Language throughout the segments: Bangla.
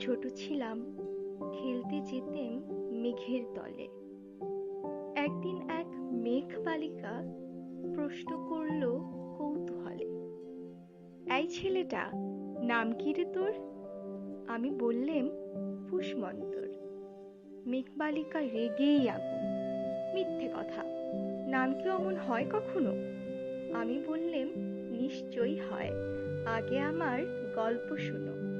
ছোট ছিলাম, খেলতে যেতেম মেঘের তলে। একদিন এক মেঘ বালিকা প্রশ্ন করল কৌতূহলে, এই ছেলেটা, নাম কি রে তোর? আমি বললেম, পুষ্মন্তর। মেঘবালিকা রেগেই আগুন, মিথ্যে কথা, নাম কি অমন হয় কখনো? আমি বললেম, নিশ্চয়ই হয়, আগে আমার গল্প শুনো।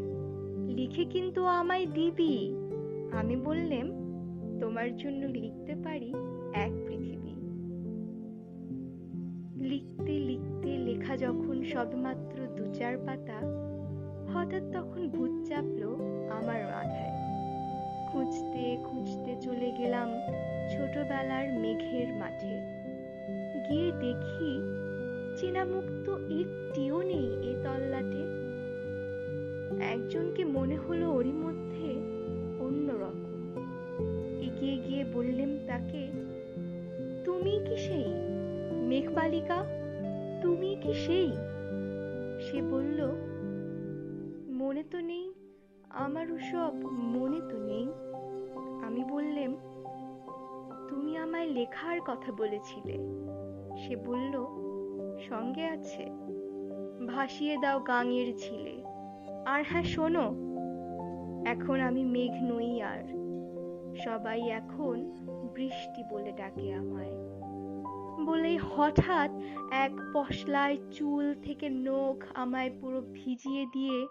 লিখে কিন্তু আমায় দিবি। আমি বললেম, তোমার জন্য লিখতে পারি এক পৃথিবী। লিখতে লিখতে লেখা যখন সবেমাত্র দু চার পাতা, হঠাৎ তখন ভূত চাপলো আমার মাথায়। খুঁজতে খুঁজতে চলে গেলাম ছোটবেলার মেঘের একজনকে মনে হলো ওরই মধ্যে অন্যরকম এগিয়ে গিয়ে বললেম তাকে, তুমি কি সেই মেঘবালিকা? তুমি কি সেই? সে বলল, মনে তো নেই আমার সব মনে তো নেই। আমি বললেম, তুমি আমায় লেখার কথা বলেছিলে। সে বলল, সঙ্গে আছে। ভাসিয়ে দাও গাঙের ঝিলে আর হ্যাঁ শোনো। এখন আমি মেঘ নই আর। সবাই এখন বৃষ্টি বলে ডাকে আমায়। বলেই হঠাৎ এক পশলায় চুল থেকে নখ আমায় পুরো ভিজিয়ে দিয়ে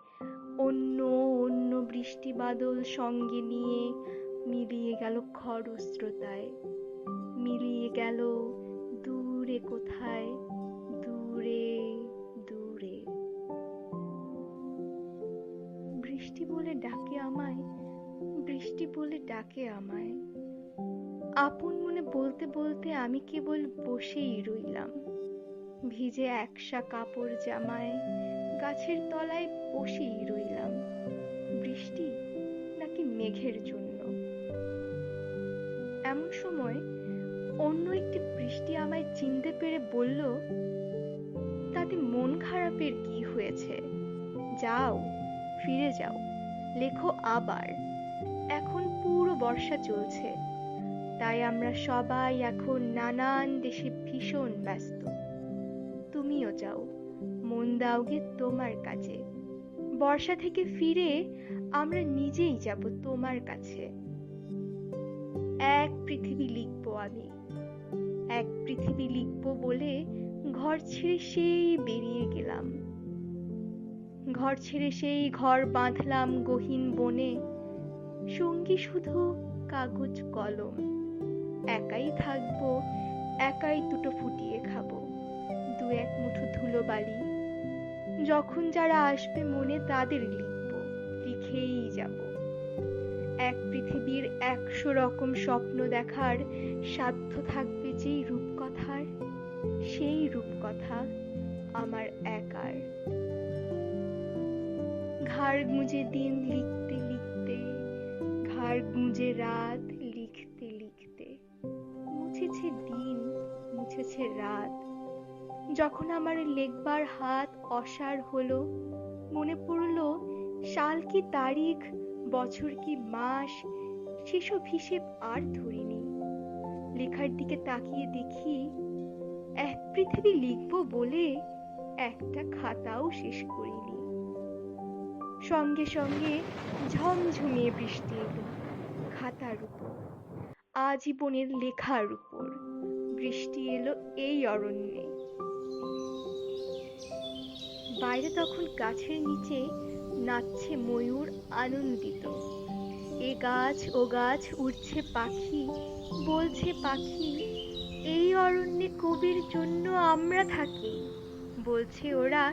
অন্য অন্য বৃষ্টি বাদল সঙ্গে নিয়ে মিলিয়ে গেল খরস্রোতায়। মিলিয়ে গেল দূরে কোথায়? দূরে বৃষ্টি বলে ডাকে আমায়, বৃষ্টি বলে ডাকে আমায়। আপন মনে বলতে বলতে আমি কেবল বসেই রইলাম। ভিজে একসা কাপড় জামায় গাছের তলায় বসেই রইলাম। বৃষ্টি নাকি মেঘের জন্য? এমন সময় অন্য একটি বৃষ্টি আমায় চিনতে পেরে বলল, তাতে মন খারাপের কি হয়েছে? যাও। ফিরে যাও। লেখো আবার। এখন পুরো বর্ষা চলছে। তাই আমরা সবাই এখন নানান দেশে ভীষণ ব্যস্ত। তুমিও যাও। মন দাওগে তোমার কাজে। বর্ষা থেকে ফিরে আমরা নিজেই যাব তোমার কাছে। এক পৃথিবী লিখব আমি। এক পৃথিবী লিখব বলে ঘর ছেড়ে সেই বেরিয়ে গেলাম। ঘর ছেড়ে সেই ঘর বাঁধলাম গহীন বনে। সঙ্গী শুধু কাগজ কলম। একাই থাকব, একাই দুটো ফুটিয়ে খাব, দু এক মুঠো ধুলো বালি। যখন যারা আসবে মনে তাদের লিখব, লিখেই যাব। এক পৃথিবীর একশো রকম স্বপ্ন দেখার সাধ্য থাকবে যেই রূপকথার, সেই রূপকথা আমার একার। গুঁজে দিন লিখতে লিখতে ঘাড় গুঁজে রাত লিখতে লিখতে। মুছেছে দিন, মুছেছে রাত। যখন আমার লেখবার হাত অসার হলো, মনে পড়ল, সাল কি তারিখ, বছর কি মাস, সেসব হিসেব আর ধরিনি। লেখার দিকে তাকিয়ে দেখি, এক পৃথিবী লিখব বলে একটা খাতাও শেষ করিনি। সঙ্গে সঙ্গে ঝমঝমিয়ে বৃষ্টি এলো খাতার উপর, আজীবনের লেখার উপর। বৃষ্টি এলো এই অরণ্যে। বাইরে তখন গাছের নিচে নাচছে ময়ূর আনন্দিত। এ গাছ ও গাছ উড়ছে পাখি, বলছে পাখি, এই অরণ্যে কবির জন্য আমরা থাকি। বলছে ওরা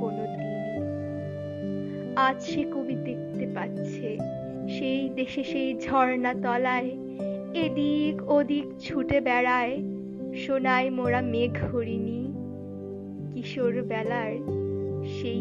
কোনো দিনই আজ সে কবি দেখতে পাচ্ছে, সেই দেশে সেই ঝর্ণা তলায়, এদিক ওদিক ছুটে বেড়ায়, সোনায় মোরা মেঘ হরিণী কিশোর বেলার সেই